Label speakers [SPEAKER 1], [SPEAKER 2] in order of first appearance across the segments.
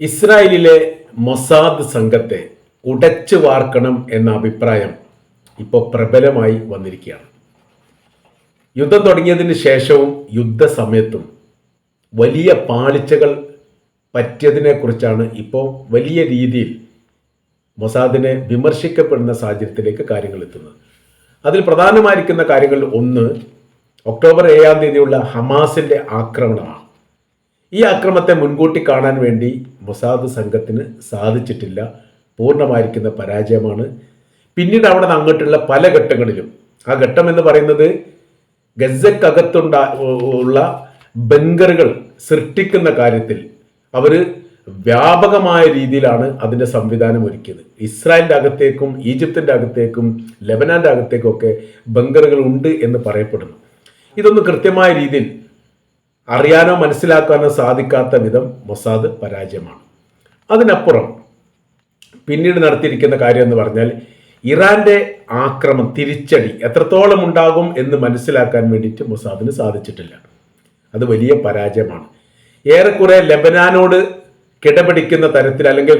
[SPEAKER 1] ഇസ്രായേലിലെ മൊസാദ് സംഘത്തെ ഉടച്ചു വാർക്കണം എന്ന അഭിപ്രായം ഇപ്പോൾ പ്രബലമായി വന്നിരിക്കുകയാണ്. യുദ്ധം തുടങ്ങിയതിന് ശേഷവും യുദ്ധസമയത്തും വലിയ പാളിച്ചകൾ പറ്റിയതിനെക്കുറിച്ചാണ് ഇപ്പോൾ വലിയ രീതിയിൽ മൊസാദിനെ വിമർശിക്കപ്പെടുന്ന സാഹചര്യത്തിലേക്ക് കാര്യങ്ങൾ എത്തുന്നത്. അതിൽ പ്രധാനമായിരിക്കുന്ന കാര്യങ്ങളിൽ ഒന്ന് ഒക്ടോബർ ഏഴാം തീയതിയുള്ള ഹമാസിന്റെ ആക്രമണമാണ്. ഈ അക്രമത്തെ മുൻകൂട്ടി കാണാൻ വേണ്ടി മൊസാദ് സംഘത്തിന് സാധിച്ചിട്ടില്ല. പൂർണമായിരിക്കുന്ന പരാജയമാണ്. പിന്നീട് അവിടെ നിന്ന് അങ്ങോട്ടുള്ള പല ഘട്ടങ്ങളിലും. ആ ഘട്ടം എന്ന് പറയുന്നത് ഗസക്കകത്തുണ്ടാ ഉള്ള ബങ്കറുകൾ സൃഷ്ടിക്കുന്ന കാര്യത്തിൽ അവർ വ്യാപകമായ രീതിയിലാണ് അതിന്റെ സംവിധാനം ഒരുക്കിയത്. ഇസ്രായേലിന്റെ അകത്തേക്കും ഈജിപ്തിന്റെ അകത്തേക്കും ലെബനാന്റെ അകത്തേക്കും ഒക്കെ ബങ്കറുകൾ ഉണ്ട് എന്ന് പറയപ്പെടുന്നു. ഇതൊന്നും കൃത്യമായ രീതിയിൽ അറിയാനോ മനസ്സിലാക്കാനോ സാധിക്കാത്ത വിധം മൊസാദ് പരാജയമാണ്. അതിനപ്പുറം പിന്നീട് നടത്തിയിരിക്കുന്ന കാര്യം എന്ന് പറഞ്ഞാൽ ഇറാന്റെ ആക്രമം തിരിച്ചടി എത്രത്തോളം ഉണ്ടാകും എന്ന് മനസ്സിലാക്കാൻ വേണ്ടിയിട്ട് മൊസാദിന് സാധിച്ചിട്ടില്ല. അത് വലിയ പരാജയമാണ്. ഏറെക്കുറെ ലബനാനോട് കിടപിടിക്കുന്ന തരത്തിൽ അല്ലെങ്കിൽ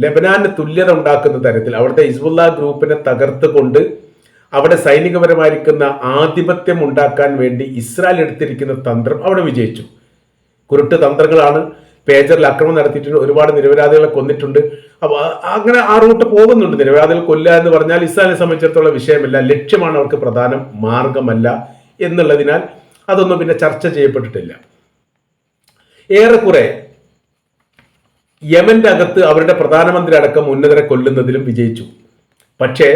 [SPEAKER 1] ലബനാന് തുല്യത ഉണ്ടാക്കുന്ന തരത്തിൽ അവിടുത്തെ ഇസ്ബുല്ല ഗ്രൂപ്പിനെ തകർത്തുകൊണ്ട് അവിടെ സൈനികപരമായിരിക്കുന്ന ആധിപത്യം ഉണ്ടാക്കാൻ വേണ്ടി ഇസ്രായേൽ എടുത്തിരിക്കുന്ന തന്ത്രം അവിടെ വിജയിച്ചു. കുരുട്ട് തന്ത്രങ്ങളാണ് പേജറിൽ ആക്രമണം നടത്തിയിട്ടുണ്ട്. ഒരുപാട് നിരപരാധികളെ കൊന്നിട്ടുണ്ട്. അപ്പൊ അങ്ങനെ ആ റൂട്ട് പോകുന്നുണ്ട്. നിരപരാധികൾ കൊല്ലുക എന്ന് പറഞ്ഞാൽ ഇസ്രായേലിനെ സംബന്ധിച്ചിടത്തോളം വിഷയമല്ല ലക്ഷ്യമാണ് അവർക്ക് പ്രധാനം മാർഗമല്ല എന്നുള്ളതിനാൽ അതൊന്നും പിന്നെ ചർച്ച ചെയ്യപ്പെട്ടിട്ടില്ല. ഏറെക്കുറെ യമന്റെ അകത്ത് അവരുടെ പ്രധാനമന്ത്രി അടക്കം ഉന്നതരെ കൊല്ലുന്നതിലും വിജയിച്ചു. പക്ഷേ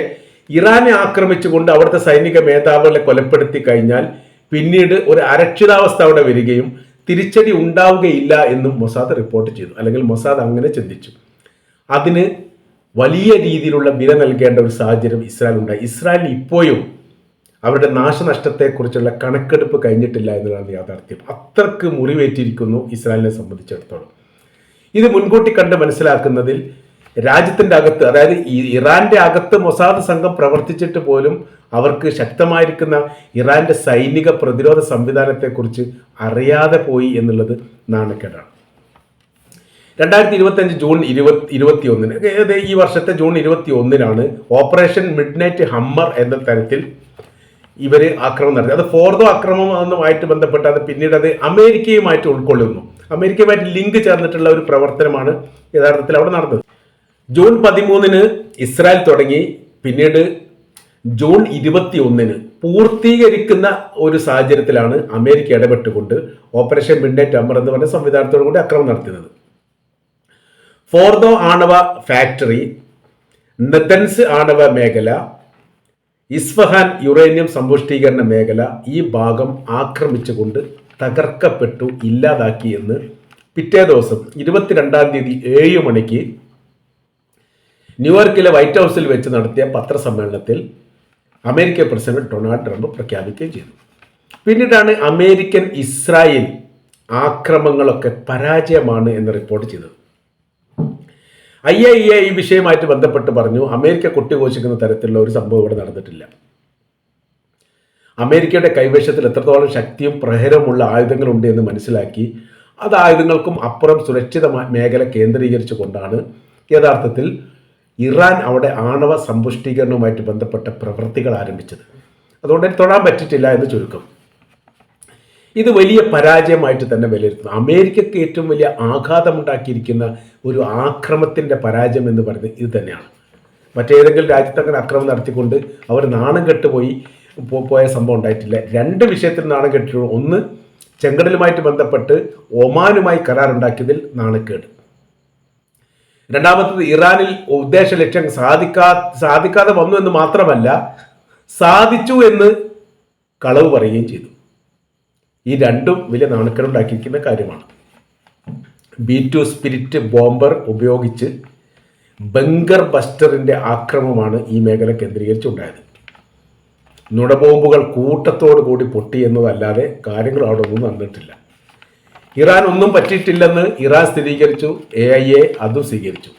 [SPEAKER 1] ഇറാനെ ആക്രമിച്ചുകൊണ്ട് അവിടുത്തെ സൈനിക മേധാവികളെ കൊലപ്പെടുത്തി കഴിഞ്ഞാൽ പിന്നീട് ഒരു അരക്ഷിതാവസ്ഥ അവിടെ വരികയും തിരിച്ചടി ഉണ്ടാവുകയില്ല എന്നും മൊസാദ് റിപ്പോർട്ട് ചെയ്തു. അല്ലെങ്കിൽ മൊസാദ് അങ്ങനെ ചിന്തിച്ചു. അതിന് വലിയ രീതിയിലുള്ള വില നൽകേണ്ട ഒരു സാഹചര്യം ഇസ്രായേൽ ഉണ്ടായി. ഇസ്രായേൽ ഇപ്പോഴും അവരുടെ നാശനഷ്ടത്തെക്കുറിച്ചുള്ള കണക്കെടുപ്പ് കഴിഞ്ഞിട്ടില്ല എന്നതാണ് യാഥാർത്ഥ്യം. അത്രയ്ക്ക് മുറിവേറ്റിരിക്കുന്നു ഇസ്രായേലിനെ സംബന്ധിച്ചിടത്തോളം. ഇത് മുൻകൂട്ടി കണ്ട് മനസ്സിലാക്കുന്നതിൽ രാജ്യത്തിന്റെ അകത്ത് അതായത് ഇറാന്റെ അകത്ത് മൊസാദ് സംഘം പ്രവർത്തിച്ചിട്ട് പോലും അവർക്ക് ശക്തമായിരിക്കുന്ന ഇറാന്റെ സൈനിക പ്രതിരോധ സംവിധാനത്തെക്കുറിച്ച് അറിയാതെ പോയി എന്നുള്ളത് നാണക്കേടാണ്. രണ്ടായിരത്തി ഇരുപത്തി അഞ്ച് ജൂൺ ഇരുപത്തി ഇരുപത്തി ഒന്നിന് ഈ വർഷത്തെ ജൂൺ ഇരുപത്തി ഒന്നിനാണ് ഓപ്പറേഷൻ മിഡ് നൈറ്റ് ഹമ്മർ എന്ന തരത്തിൽ ഇവർ ആക്രമണം നടത്തി. അത് ഫോർദോ ആക്രമണമായിട്ട് ബന്ധപ്പെട്ട് അത് പിന്നീട് അത് അമേരിക്കയുമായിട്ട് ഉൾക്കൊള്ളുന്നു. അമേരിക്കയുമായിട്ട് ലിങ്ക് ചേർന്നിട്ടുള്ള ഒരു പ്രവർത്തനമാണ് യഥാർത്ഥത്തിൽ അവിടെ നടന്നത്. ജൂൺ പതിമൂന്നിന് ഇസ്രായേൽ തുടങ്ങി. പിന്നീട് ജൂൺ ഇരുപത്തി ഒന്നിന് പൂർത്തീകരിക്കുന്ന ഒരു സാഹചര്യത്തിലാണ് അമേരിക്ക ഇടപെട്ടുകൊണ്ട് ഓപ്പറേഷൻ മിഡ്നൈറ്റ് അമർ എന്ന് പറഞ്ഞ സംവിധാനത്തോടു കൂടി അക്രമം നടത്തുന്നത് ഫോർദോ ആണവ ഫാക്ടറി നെതൻസ് ആണവ മേഖല ഇസ്ഫഹാൻ യുറേനിയം സമ്പുഷ്ടീകരണ മേഖല ഈ ഭാഗം ആക്രമിച്ചുകൊണ്ട് തകർക്കപ്പെട്ടു ഇല്ലാതാക്കി എന്ന് പിറ്റേ ദിവസം ഇരുപത്തിരണ്ടാം തീയതി ഏഴ് മണിക്ക് ന്യൂയോർക്കിലെ വൈറ്റ് ഹൗസിൽ വെച്ച് നടത്തിയ പത്രസമ്മേളനത്തിൽ അമേരിക്കൻ പ്രസിഡന്റ് ഡൊണാൾഡ് ട്രംപ് പ്രഖ്യാപിക്കുകയും ചെയ്തു. പിന്നീടാണ് അമേരിക്കൻ ഇസ്രായേൽ ആക്രമങ്ങളൊക്കെ പരാജയമാണ് എന്ന് റിപ്പോർട്ട് ചെയ്തത്. ഐ എ ഇ എ ഈ വിഷയമായിട്ട് ബന്ധപ്പെട്ട് പറഞ്ഞു അമേരിക്ക കൊട്ടിഘോഷിക്കുന്ന തരത്തിലുള്ള ഒരു സംഭവം ഇവിടെ നടന്നിട്ടില്ല. അമേരിക്കയുടെ കൈവശത്തിൽ എത്രത്തോളം ശക്തിയും പ്രഹരമുള്ള ആയുധങ്ങളുണ്ട് എന്ന് മനസ്സിലാക്കി അത് ആയുധങ്ങൾക്കും അപ്പുറം സുരക്ഷിത മേഖല കേന്ദ്രീകരിച്ചുകൊണ്ടാണ്. യഥാർത്ഥത്തിൽ ഇറാൻ അവിടെ ആണവ സമ്പുഷ്ടീകരണവുമായിട്ട് ബന്ധപ്പെട്ട പ്രവൃത്തികൾ ആരംഭിച്ചത്. അതുകൊണ്ട് തൊടാൻ പറ്റിയിട്ടില്ല എന്ന് ചുരുക്കം. ഇത് വലിയ പരാജയമായിട്ട് തന്നെ വിലയിരുത്തുന്നു. അമേരിക്കയ്ക്ക് ഏറ്റവും വലിയ ആഘാതമുണ്ടാക്കിയിരിക്കുന്ന ഒരു ആക്രമത്തിന്റെ പരാജയം എന്ന് പറയുന്നത് ഇത് തന്നെയാണ്. മറ്റേതെങ്കിലും രാജ്യത്ത് അങ്ങനെ ആക്രമണം നടത്തിക്കൊണ്ട് അവർ നാണം കെട്ടുപോയി പോയ സംഭവം ഉണ്ടായിട്ടില്ല. രണ്ട് വിഷയത്തിൽ നാണം കെട്ടിട്ടുണ്ട് ഒന്ന് ചെങ്കടലുമായിട്ട് ബന്ധപ്പെട്ട് ഒമാനുമായി കരാറുണ്ടാക്കിയതിൽ നാണക്കേട്. രണ്ടാമത്തത് ഇറാനിൽ ഉദ്ദേശ ലക്ഷ്യം സാധിക്കാ സാധിക്കാതെ വന്നു എന്ന് മാത്രമല്ല സാധിച്ചു എന്ന് കളവ് പറയുകയും ചെയ്തു. ഈ രണ്ടും വലിയ നാണക്കേടുണ്ടാക്കിയിരിക്കുന്ന കാര്യമാണ്. ബി ടു സ്പിരിറ്റ് ബോംബർ ഉപയോഗിച്ച് ബങ്കർ ബസ്റ്ററിന്റെ ആക്രമണമാണ് ഈ മേഖല കേന്ദ്രീകരിച്ചുണ്ടായത്. നുടബോംബുകൾ കൂട്ടത്തോടു കൂടി പൊട്ടി എന്നതല്ലാതെ കാര്യങ്ങൾ അവിടെ ഒന്നും നടന്നിട്ടില്ല. ഇറാൻ ഒന്നും പറ്റിയിട്ടില്ലെന്ന് ഇറാൻ സ്ഥിരീകരിച്ചു എ ഐ എ അതും സ്വീകരിച്ചു.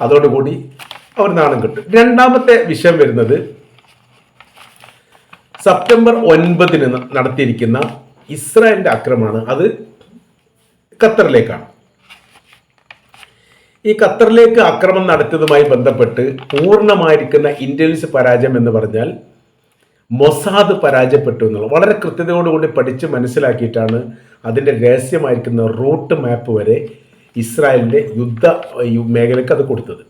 [SPEAKER 1] അതോടുകൂടി അവർ നാണം കിട്ടും. രണ്ടാമത്തെ വിഷയം വരുന്നത് സെപ്റ്റംബർ ഒൻപതിന് നടത്തിയിരിക്കുന്ന ഇസ്രായേലിന്റെ ആക്രമണമാണ് അത് ഖത്തറിലേക്കാണ്. ഈ ഖത്തറിലേക്ക് ആക്രമണം നടത്തിയതുമായി ബന്ധപ്പെട്ട് പൂർണമായിരിക്കുന്ന ഇന്റലിജൻസ് പരാജയം എന്ന് പറഞ്ഞാൽ മൊസാദ് പരാജയപ്പെട്ടു എന്നുള്ളത്. വളരെ കൃത്യതയോടുകൂടി പഠിച്ച് മനസ്സിലാക്കിയിട്ടാണ് അതിന്റെ രഹസ്യമായിരിക്കുന്ന റൂട്ട് മാപ്പ് വരെ ഇസ്രായേലിന്റെ യുദ്ധ മേഖലയ്ക്ക് അത് കൊടുത്തത്.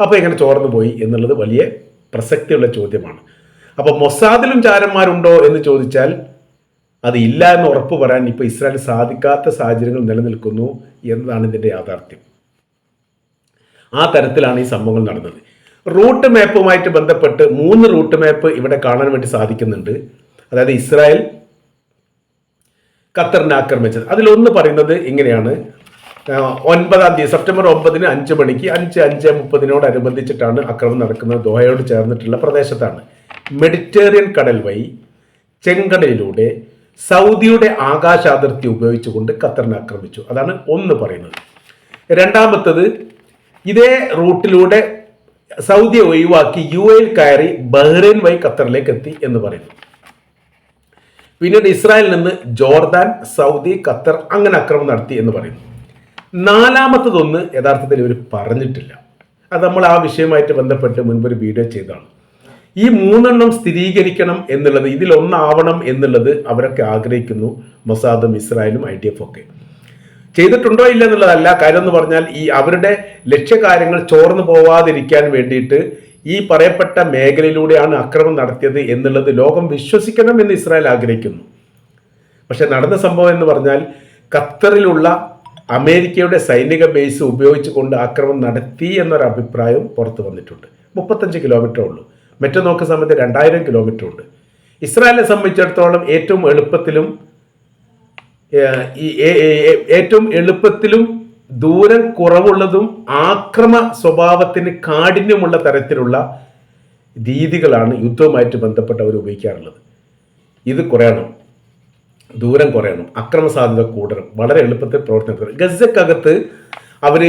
[SPEAKER 1] അപ്പോൾ എങ്ങനെ ചോർന്നു പോയി എന്നുള്ളത് വലിയ പ്രസക്തിയുള്ള ചോദ്യമാണ്. അപ്പോൾ മൊസാദിലും ചാരന്മാരുണ്ടോ എന്ന് ചോദിച്ചാൽ അത് ഇല്ല എന്ന് ഉറപ്പ് പറയാൻ ഇപ്പോൾ ഇസ്രായേൽ സാധിക്കാത്ത സാഹചര്യങ്ങൾ നിലനിൽക്കുന്നു എന്നതാണ് ഇതിന്റെ യാഥാർത്ഥ്യം. ആ തരത്തിലാണ് ഈ സംഭവങ്ങൾ നടന്നത്. റൂട്ട് മാപ്പുമായിട്ട് ബന്ധപ്പെട്ട് മൂന്ന് റൂട്ട് മാപ്പ് ഇവിടെ കാണാൻ വേണ്ടി സാധിക്കുന്നുണ്ട്. അതായത് ഇസ്രായേൽ ഖത്തറിനെ ആക്രമിച്ചത്. അതിലൊന്ന് പറയുന്നത് ഇങ്ങനെയാണ്. ഒൻപതാം തീയതി സെപ്റ്റംബർ ഒമ്പതിന് അഞ്ച് മണിക്ക് അഞ്ച് അഞ്ച് മുപ്പതിനോടനുബന്ധിച്ചിട്ടാണ് അക്രമം നടക്കുന്നത്. ദോഹയോട് ചേർന്നിട്ടുള്ള പ്രദേശത്താണ്. മെഡിറ്റേറിയൻ കടൽ വഴി ചെങ്കടലിലൂടെ സൗദിയുടെ ആകാശാതിർത്തി ഉപയോഗിച്ചുകൊണ്ട് ഖത്തറിനെ ആക്രമിച്ചു. അതാണ് ഒന്ന് പറയുന്നത്. രണ്ടാമത്തത് ഇതേ റൂട്ടിലൂടെ സൗദിയെ ഒഴിവാക്കി യു എയിൽ കയറി ബഹ്റൈൻ വഴി ഖത്തറിലേക്ക് എത്തി എന്ന് പറയുന്നു. പിന്നീട് ഇസ്രായേലിൽ നിന്ന് ജോർദാൻ സൗദി ഖത്തർ അങ്ങനെ അക്രമം നടത്തി എന്ന് പറയുന്നു. നാലാമത്തതൊന്ന് യഥാർത്ഥത്തിൽ ഇവർ പറഞ്ഞിട്ടില്ല. അത് നമ്മൾ ആ വിഷയമായിട്ട് ബന്ധപ്പെട്ട് മുൻപൊരു വീഡിയോ ചെയ്തതാണ്. ഈ മൂന്നെണ്ണം സ്ഥിരീകരിക്കണം എന്നുള്ളത് ഇതിലൊന്നാവണം എന്നുള്ളത് അവരൊക്കെ ആഗ്രഹിക്കുന്നു മൊസാദും ഇസ്രായേലും ഐ ഡി എഫ് ഒക്കെ. ചെയ്തിട്ടുണ്ടോ ഇല്ല എന്നുള്ളതല്ല കാര്യം എന്ന് പറഞ്ഞാൽ ഈ അവരുടെ ലക്ഷ്യകാര്യങ്ങൾ ചോർന്നു പോവാതിരിക്കാൻ വേണ്ടിയിട്ട് ഈ പറയപ്പെട്ട മേഖലയിലൂടെയാണ് അക്രമം നടത്തിയത് എന്നുള്ളത് ലോകം വിശ്വസിക്കണം എന്ന് ഇസ്രായേൽ ആഗ്രഹിക്കുന്നു. പക്ഷെ നടന്ന സംഭവം എന്ന് പറഞ്ഞാൽ ഖത്തറിലുള്ള അമേരിക്കയുടെ സൈനിക ബേസ് ഉപയോഗിച്ചുകൊണ്ട് ആക്രമണം നടത്തി എന്നൊരു അഭിപ്രായവും പുറത്തു വന്നിട്ടുണ്ട്. മുപ്പത്തഞ്ച് കിലോമീറ്റർ ഉള്ളൂ. മറ്റു നോക്കുന്ന സമയത്ത് രണ്ടായിരം കിലോമീറ്റർ ഉണ്ട്. ഇസ്രായേലിനെ സംബന്ധിച്ചിടത്തോളം ഏറ്റവും എളുപ്പത്തിലും ഏറ്റവും എളുപ്പത്തിലും ദൂരം കുറവുള്ളതും ആക്രമ സ്വഭാവത്തിന് കാഠിന്യമുള്ള തരത്തിലുള്ള രീതികളാണ് യുദ്ധവുമായിട്ട് ബന്ധപ്പെട്ട് അവർ ഉപയോഗിക്കാറുള്ളത്. ഇത് കുറയണം. ദൂരം കുറയണം. അക്രമ സാധ്യത കൂടണം. വളരെ എളുപ്പത്തിൽ പ്രവർത്തനം ഗസക്കകത്ത് അവർ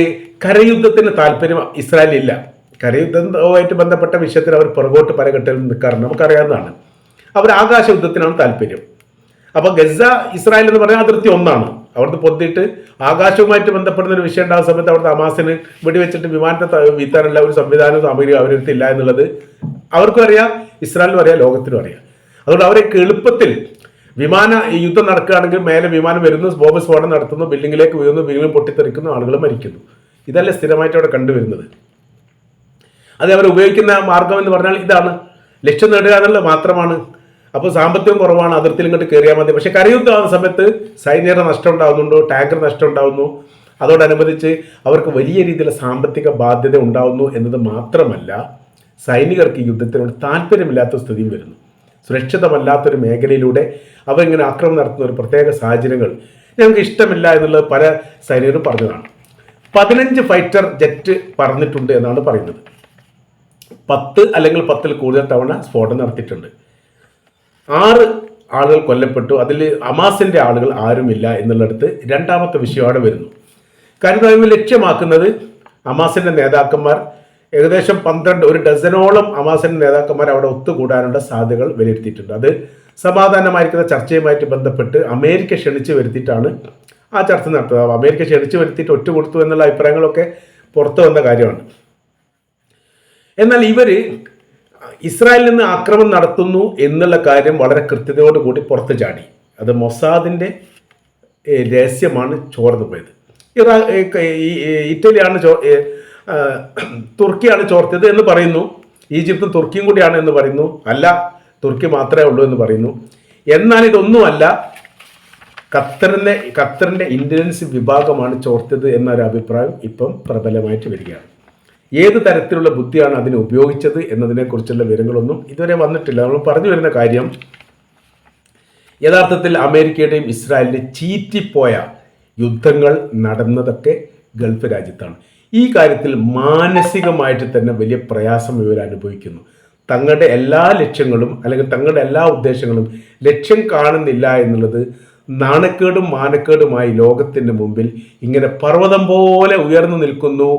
[SPEAKER 1] കരയുദ്ധത്തിന് താല്പര്യം ഇസ്രായേലില്ല കരയുദ്ധവുമായിട്ട് ബന്ധപ്പെട്ട വിഷയത്തിൽ അവർ പുറകോട്ട് പരകെട്ടിൽ നിൽക്കാറുണ്ട്. നമുക്കറിയാവുന്നതാണ്. അവർ ആകാശ യുദ്ധത്തിനാണ് താല്പര്യം. അപ്പോൾ ഗസ ഇസ്രായേൽ എന്ന് പറഞ്ഞാൽ അതിർത്തി ഒന്നാണ്. അവിടുന്ന് പൊന്തിയിട്ട് ആകാശവുമായിട്ട് ബന്ധപ്പെടുന്ന ഒരു വിഷയം ഉണ്ടാകുന്ന സമയത്ത് അവിടുത്തെ അമാസിന് വെടിവെച്ചിട്ട് വിമാനത്തെ വീത്താനുള്ള ഒരു സംവിധാനവും അമേരിക്ക അവരടുത്തില്ല എന്നുള്ളത് അവർക്കും അറിയാം ഇസ്രായേലിനും അറിയാം ലോകത്തിനും അറിയാം. അതുകൊണ്ട് അവരൊക്കെ എളുപ്പത്തിൽ വിമാന യുദ്ധം നടക്കുകയാണെങ്കിൽ മേലെ വിമാനം വരുന്നു ബോംബ് സ്ഫോടനം നടത്തുന്നു ബിൽഡിങ്ങിലേക്ക് വീഴുന്നു ബിൽഡിംഗ് പൊട്ടിത്തെറിക്കുന്നു ആളുകൾ മരിക്കുന്നു. ഇതല്ല സ്ഥിരമായിട്ട് അവിടെ കണ്ടുവരുന്നത്. അത് അവർ ഉപയോഗിക്കുന്ന മാർഗം എന്ന് പറഞ്ഞാൽ ഇതാണ്. ലക്ഷ്യം നേടുക എന്നുള്ളത് മാത്രമാണ്. അപ്പോൾ സാമ്പത്തികം കുറവാണ് അതിർത്തിയിൽ ഇങ്ങോട്ട് കയറിയാൽ മതി. പക്ഷേ കരയുദ്ധമാകുന്ന സമയത്ത് സൈനികരുടെ നഷ്ടം ഉണ്ടാകുന്നുണ്ട്? ടാങ്കർ നഷ്ടം ഉണ്ടാകുന്നു. അതോടനുബന്ധിച്ച് അവർക്ക് വലിയ രീതിയിലുള്ള സാമ്പത്തിക ബാധ്യത ഉണ്ടാകുന്നു എന്നത് മാത്രമല്ല സൈനികർക്ക് യുദ്ധത്തിനോട് താല്പര്യമില്ലാത്ത സ്ഥിതിയും വരുന്നു. സുരക്ഷിതമല്ലാത്തൊരു മേഖലയിലൂടെ അവരിങ്ങനെ ആക്രമണം നടത്തുന്ന ഒരു പ്രത്യേക സാഹചര്യങ്ങൾ ഞങ്ങൾക്ക് ഇഷ്ടമില്ല എന്നുള്ളത് പല സൈനികരും പറഞ്ഞതാണ്. പതിനഞ്ച് ഫൈറ്റർ ജെറ്റ് പറഞ്ഞിട്ടുണ്ട് എന്നാണ് പറയുന്നത്. പത്ത് അല്ലെങ്കിൽ പത്തിൽ കൂടുതൽ തവണ സ്ഫോടനം നടത്തിയിട്ടുണ്ട്. ആറ് ആളുകൾ കൊല്ലപ്പെട്ടു. അതിൽ അമാസിന്റെ ആളുകൾ ആരുമില്ല എന്നുള്ളിടത്ത് രണ്ടാമത്തെ വിഷയമാണ് വരുന്നു. കാര്യം ഇവർ ലക്ഷ്യമാക്കുന്നത് അമാസിന്റെ നേതാക്കന്മാർ. ഏകദേശം പന്ത്രണ്ട് ഒരു ഡസനോളം അമാസിന്റെ നേതാക്കന്മാർ അവിടെ ഒത്തുകൂടാനുള്ള സാധ്യതകൾ വിലയിരുത്തിയിട്ടുണ്ട്. അത് സമാധാനമായിരിക്കുന്ന ചർച്ചയുമായിട്ട് ബന്ധപ്പെട്ട് അമേരിക്ക ക്ഷണിച്ചു വരുത്തിയിട്ടാണ് ആ ചർച്ച നടത്തുന്നത് അമേരിക്ക ക്ഷണിച്ചു വരുത്തിയിട്ട് ഒറ്റ കൊടുത്തു എന്നുള്ള അഭിപ്രായങ്ങളൊക്കെ പുറത്തു വന്ന കാര്യമാണ്. എന്നാൽ ഇവർ ഇസ്രായേലിൽ നിന്ന് ആക്രമണം നടത്തുന്നു എന്നുള്ള കാര്യം വളരെ കൃത്യതയോടുകൂടി പുറത്തു ചാടി. അത് മൊസാദിന്റെ രഹസ്യമാണ് ചോർന്നു പോയത്. ഇറാ ഇറ്റലിയാണ് ചോ തുർക്കിയാണ് ചോർത്തിയത് എന്ന് പറയുന്നു. ഈജിപ്തും തുർക്കിയും കൂടിയാണ് എന്ന് പറയുന്നു. അല്ല തുർക്കി മാത്രമേ ഉള്ളൂ എന്ന് പറയുന്നു. എന്നാൽ ഇതൊന്നുമല്ല ഖത്തറിന്റെ ഖത്തറിന്റെ ഇന്റലിജൻസ് വിഭാഗമാണ് ചോർത്തിയത് എന്നൊരു അഭിപ്രായം ഇപ്പം പ്രബലമായിട്ട് വരികയാണ്. ഏത് തരത്തിലുള്ള ബുദ്ധിയാണ് അതിന് ഉപയോഗിച്ചത് എന്നതിനെക്കുറിച്ചുള്ള വിവരങ്ങളൊന്നും ഇതുവരെ വന്നിട്ടില്ല. നമ്മൾ പറഞ്ഞു വരുന്ന കാര്യം യഥാർത്ഥത്തിൽ അമേരിക്കയുടെയും ഇസ്രായേലിന്റെയും ചീറ്റിപ്പോയ യുദ്ധങ്ങൾ നടന്നതൊക്കെ ഗൾഫ് രാജ്യത്താണ്. ഈ കാര്യത്തിൽ മാനസികമായിട്ട് തന്നെ വലിയ പ്രയാസം ഇവർ അനുഭവിക്കുന്നു. തങ്ങളുടെ എല്ലാ ലക്ഷ്യങ്ങളും അല്ലെങ്കിൽ തങ്ങളുടെ എല്ലാ ഉദ്ദേശങ്ങളും ലക്ഷ്യം കാണുന്നില്ല എന്നുള്ളത് നാണക്കേടും മാനക്കേടുമായി ലോകത്തിന്റെ മുമ്പിൽ ഇങ്ങനെ പർവതം പോലെ ഉയർന്നു നിൽക്കുന്നു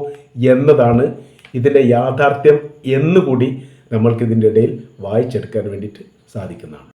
[SPEAKER 1] എന്നതാണ് ഇതിന്റെ യാഥാർത്ഥ്യം എന്നുകൂടി നമ്മൾക്ക് ഇതിന്റെ ഇടയിൽ വായിച്ചെടുക്കാൻ വേണ്ടിയിട്ട് സാധിക്കുന്നതാണ്.